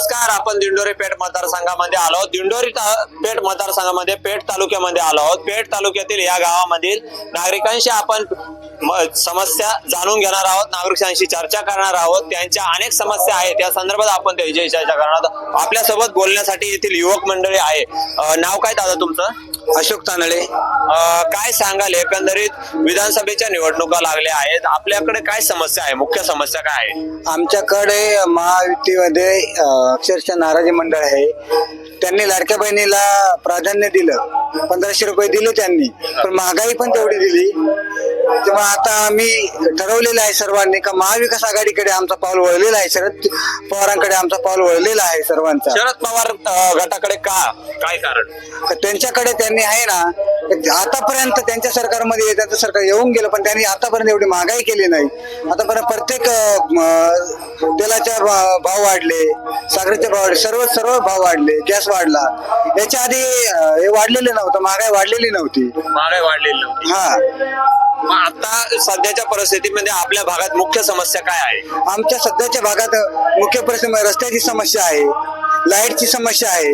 नमस्कार आपण दिंडोरी पेठ मतदारसंघामध्ये आलो आहोत. दिंडोरी पेठ मतदारसंघामध्ये पेठ तालुक्यामध्ये आलो आहोत. पेठ तालुक्यातील या गावामधील नागरिकांशी आपण समस्या जाणून घेणार आहोत नागरिकांशी चर्चा करणार आहोत. त्यांच्या अनेक समस्या आहेत. त्या संदर्भात आपण त्यांच्याशी चर्चा करणार आहोत. आपल्यासोबत बोलण्यासाठी येथील युवक मंडळी आहे. नाव काय दादा तुमचं? अशोक तानळे काय सांगाल? एकंदरीत विधानसभेच्या निवडणुका लागल्या आहेत. आपल्याकडे काय समस्या आहे? मुख्य समस्या काय आहे? आमच्याकडे महायुतीमध्ये अक्षरशः नाराजी मंडळ आहे. त्यांनी लाडक्या बहिणीला प्राधान्य दिलं. पंधराशे रुपये दिले त्यांनी. पण महागाई पण तेवढी दिली. तेव्हा आता आम्ही ठरवलेलं आहे सर्वांनी का महाविकास आघाडीकडे आमचा पाऊल वळलेला आहे शरद पवारांकडे आमचा पाऊल वळलेला आहे सर्वांचा. शरद पवार अं, गटाकडे का? काय कारण? त्यांच्याकडे त्यांनी आहे ना आतापर्यंत त्यांच्या सरकारमध्ये त्यांचं सरकार येऊन गेलं पण त्यांनी आतापर्यंत एवढी महागाई केली नाही. आतापर्यंत प्रत्येक अं, म, तेलाच्या भा- भाव वाढले साखरेचे भाव वाढले सर्व सर्व भाव वाढले गॅस वाढला. याच्या आधी अं, हे वाढलेले नव्हतं महागाई वाढलेली नव्हती. महागाई वाढलेली नव्हती. हा. मग आता सध्याच्या परिस्थितीमध्ये आपल्या भागात मुख्य समस्या काय आहे? आमच्या सध्याच्या भागात मुख्य प्रश्न म्हणजे रस्त्याची समस्या आहे लाईटची समस्या आहे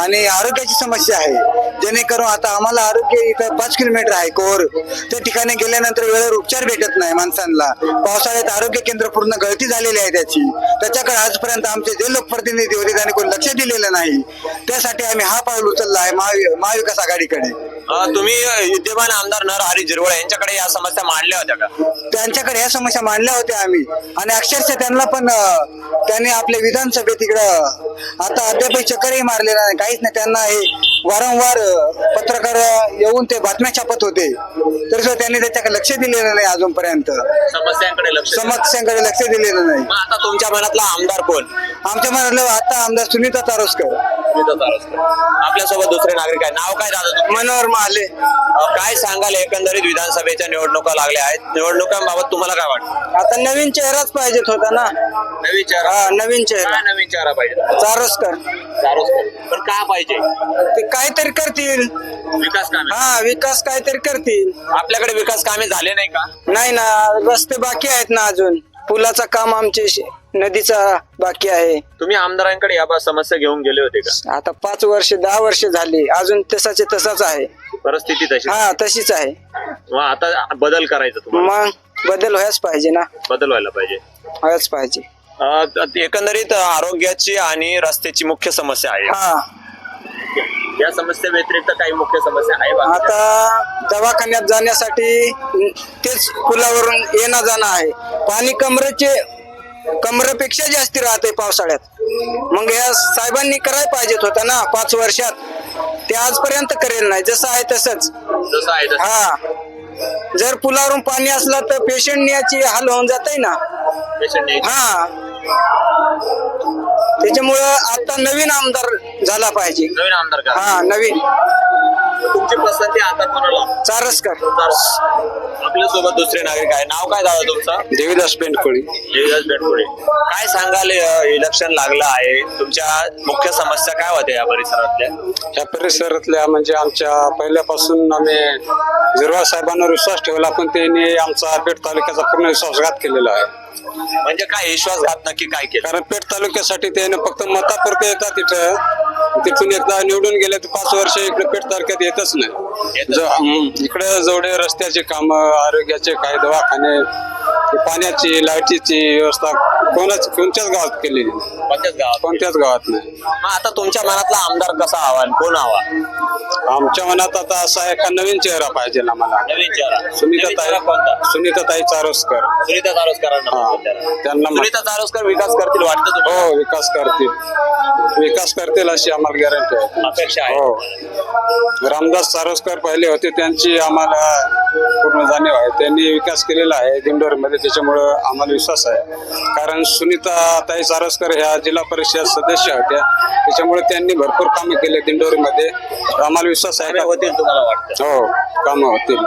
आणि आरोग्याची समस्या आहे. जेणेकरून आता आम्हाला आरोग्य इथं पाच किलोमीटर आहे कोर. त्या ठिकाणी गेल्यानंतर वेळेवर उपचार भेटत नाही माणसांना. पावसाळ्यात आरोग्य केंद्र पूर्ण गळती झालेली आहे त्याची. त्याच्याकडे आजपर्यंत आमचे जे लोकप्रतिनिधी होते त्यांनी कोणी लक्ष दिलेलं नाही. त्यासाठी आम्ही हा पाऊल उचलला आहे महाविकास आघाडीकडे. तुम्ही विद्यमान आमदार नरहरी झिरवळ यांच्याकडे या समस्या मांडल्या होत्या का? त्यांच्याकडे ह्या समस्या मांडल्या होत्या आम्ही. आणि अक्षरशः त्यांना पण अं, त्यांनी आपल्या विधानसभेत इकडं आता अद्याप चक्करही मारलेला नाही. काहीच नाही. त्यांना हे वारंवार अं, पत्रकार येऊन ते बातम्या छापत होते. तरी सुद्धा त्यांनी त्याच्याकडे लक्ष दिलेलं नाही अजूनपर्यंत. समस्यांकडे लक्ष द्या. समस्यांकडे लक्ष दिलेलं नाही. मग आता तुमच्या मनातला आमदार कोण? आमच्या मनातलं आता आमदार सुनीता तारोसकर. आपल्यासोबत दुसरे नागरिक आहे नाव काय दादा तुमचं? मनोहर अं, काय सांगाल? एकंदरीत विधानसभेच्या निवडणुका लागल्या आहेत. निवडणुकांबाबत तुम्हाला काय वाटतं? आता नवीन चेहराच पाहिजेत होता ना. नवीन चेहरा? हा नवीन चेहरा. काय नवीन चेहरा पाहिजे? तारोसकर चारोस्कर. पण का पाहिजे? ते काहीतरी करतील. विकास काम. हा विकास काहीतरी करतील. आपल्याकडे विकास कामे झाले नाही का? नाही ना रस्ते बाकी आहेत ना अजून. पुलाचं काम आमचे श- नदीचा बाकी आहे. तुम्ही आमदारांकडे या समस्या घेऊन गेले होते का? आता पाच वर्ष दहा वर्ष झाली. अजून तसाचे तसाच आहे. परिस्थिती तशी हा तशीच आहे. मग आता बदल करायचा तुम्हाला? मग बदल व्हायच पाहिजे ना. बदल व्हायला पाहिजे. व्हायच पाहिजे. अं, त- एकंदरीत आरोग्याची आणि रस्त्याची मुख्य समस्या आहे. हा. या समस्ये व्यतिरिक्त काही मुख्य समस्या आहे? आता दवाखान्यात जाण्यासाठी तेच पुलावरून येणं जाणं आहे. पाणी कमरेचे कमरेपेक्षा जास्त राहते पावसाळ्यात. मग या साहेबांनी करायला पाहिजेत होता ना पाच वर्षात. ते आजपर्यंत करेल नाही जसं आहे तसंच. जसं आहे तसं. हा. जर पुलावरून पाणी असलं तर पेशंट याची हाल होऊन जात ना. Patient. हा. त्याच्यामुळं आता नवीन आमदार झाला पाहिजे. नवीन आमदार का? हा नवीन. तुमची पसंती आता कोणाला? चारसकर. आपल्यासोबत दुसरे नागरिक आहे. नाव काय दादा तुमचं? देवीदास पेंडकोळी देवीदास बेंडपुरे काय सांगाल इलेक्शन लागलं आहे. तुमच्या मुख्य समस्या काय होत्या या परिसरातल्या? या परिसरातल्या म्हणजे आमच्या पहिल्यापासून आम्ही झिरवा साहेबांवर विश्वास ठेवला पण त्यांनी आमचा पेठ तालुक्याचा पूर्ण विश्वासघात केलेला आहे. म्हणजे काय विश्वासघात नक्की काय केलं कारण पेठ तालुक्यासाठी त्याने फक्त मतापुरते येतात तिथं तिथून एकदा निवडून गेले तर पाच वर्ष इकडे पेठ तालुक्यात येतच नाही ज-. इकडे जेवढे रस्त्याचे काम आरोग्याचे काय दवाखाने पाण्याची लाईटीची व्यवस्था कोणाच कोणत्याच गावात केलेली नाही. कोणत्याच गावात कोणत्याच गावात नाही. मग आता तुमच्या मनातला आमदार कसा हवा आणि कोण हवा? आमच्या मनात आता असा एका नवीन चेहरा पाहिजे आम्हाला नवीन चेहरा. सुनीताताई चेहरा कोणता? सुनीताताई चारोस्कर. सुनीता चारोस्करांना हा. म्हणतात त्याला. त्यांना सुनीता चारोस्कर विकास करतील वाटतं तुम्हाला? हो विकास करतील. विकास करतील अशी आम्हाला गॅरंटी आहे. अपेक्षा आहे. हो. रामदास सारोस्कर पहिले होते त्यांची आम्हाला पूर्ण जाणीव आहे. त्यांनी विकास केलेला आहे दिंडोरमध्ये त्याच्यामुळं आम्हाला विश्वास आहे. कारण सुनीता ताई सारोस्कर ह्या जिल्हा परिषद सदस्य होत्या. त्याच्यामुळे त्यांनी भरपूर कामं केले दिंडोरी मध्ये आम्हाला विश्वास आहे कामे का होतील तुम्हाला वाटतं? हो कामं होतील.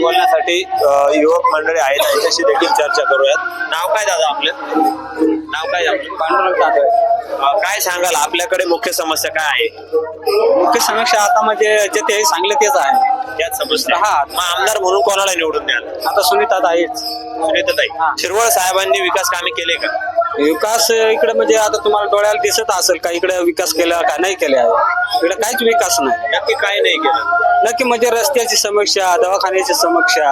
बोलण्यासाठी युवक मंडळी आहेत. त्यांच्याशी देखील चर्चा करूयात. नाव काय दादा आपलं? नाव काय आपलं पांडुरंग अ, काय सांगाल? आपल्याकडे मुख्य समस्या काय आहे? मुख्य समीक्षा आता म्हणजे जे ते सांगले तेच आहे. समस्या हा. मग आमदार म्हणून कोणाला निवडून द्याल? आता सुनीता आहेच. सुनीताताई. शिरवळ साहेबांनी विकास कामे केले का? विकास इकडे म्हणजे आता तुम्हाला डोळ्याला दिसत असेल का इकडे विकास केला का नाही केला? इकडे काहीच विकास नाही. नक्की काय नाही केलं. नक्की म्हणजे रस्त्याची समस्या दवाखान्याची समस्या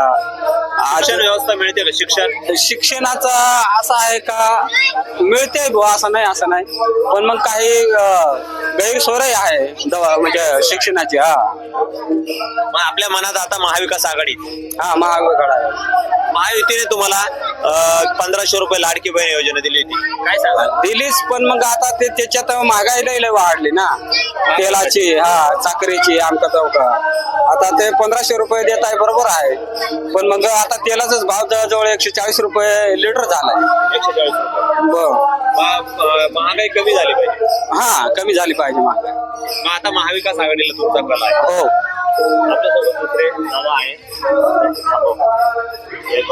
शिक्षण व्यवस्था मिळते का शिक्षण? शिक्षणाचा असं आहे का मिळते बुवा असं नाही असं नाही. पण मग काही अं, गैरसोयही आहे दवा म्हणजे शिक्षणाची हा. मग आपल्या मनात आता महाविकास आघाडी. हा महागड आहे महायुतीने तुम्हाला पंधराशे रुपये लाडकी बहीण योजना दिली होती. काय सांगा दिलीच पण मग आता ते त्याच्यात महागाई लई लई वाढली ना. तेलाची हा साखरेची आमका चौका आता ते पंधराशे रुपये देत आहे बरोबर आहे. पण मग आता तेलाचाच भाव जवळजवळ एकशे चाळीस रुपये लिटर झालाय. एकशे चाळीस रुपये. बर. महागाई कमी झाली पाहिजे. हा कमी झाली पाहिजे महागाई. मग आता महाविकास आघाडीला तुमचा कल आहे. हो. आपल्यासोबत दुसरे दादा आहे. हे.